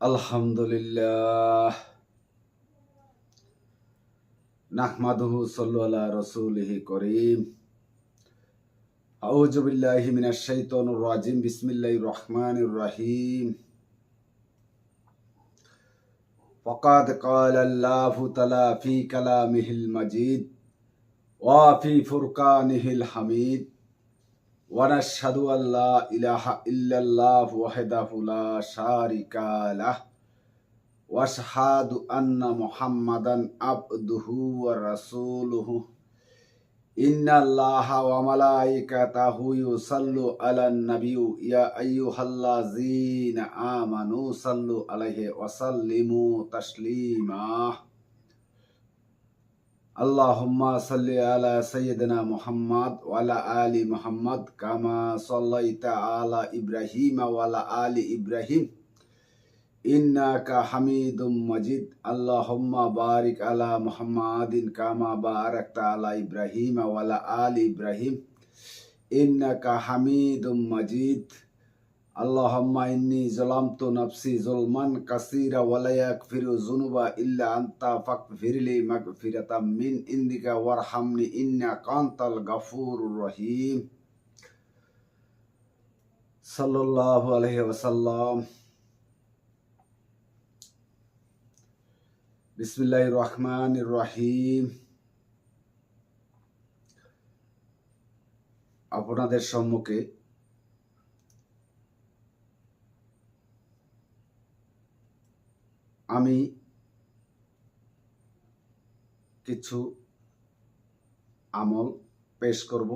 আলহামদুলিল্লাহ নাহমাদুহু সাল্লু আলা রসুলিহি করিম আউযু বিল্লাহি মিনাশ শাইতানির রাজিম বিসমিল্লাহির রহমানির রহিম فقد قال الله تعالى في كلامه المجيد وفي فرقانه الحميد ونشهد أن لا إله إلا الله وحده لا شريك له وأشهد أن محمدا عبده ورسوله. إن الله وملائكته يصلوا على النبي يا أيها الذين آمنوا صلوا عليه وسلموا تسليما. আল্লাহুম্মা সাল্লি আলা সাইয়্যিদিনা মুহাম্মদ ওয়া আলা আলি মুহাম্মদ কামা সাল্লাইতা আলা ইব্রাহিম ওয়া আলা আলি ইব্রাহিম। ইন্নাকা হামিদুম মাজিদ। আল্লাহুম্মা বারিক আলা মুহাম্মাদিন কামা বারাকতা আলা ইব্রাহিম আল্লাহম্মা ইন্নি জলামতু নাফসি জুলমান কাসীরা ওয়া লা ইয়াগফিরু ইল্লা আনতা ফাগফিরলি মাগফিরাতাম মিন ওয়ারহামনি গাফুরুর রহিম। সাল্লাল্লাহু আলাইহি ওয়াসাল্লাম। বিসমিল্লাহির রহমানির রহিম। আপনাদের সম্মুখে আমি কিছু আমল পেশ করব।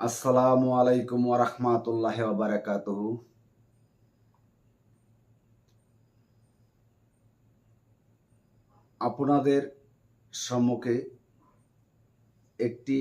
আসসালামু আলাইকুম ওরহমাতুল্লাহ বারাকাতুহু। আপনাদের সম্মুখে একটি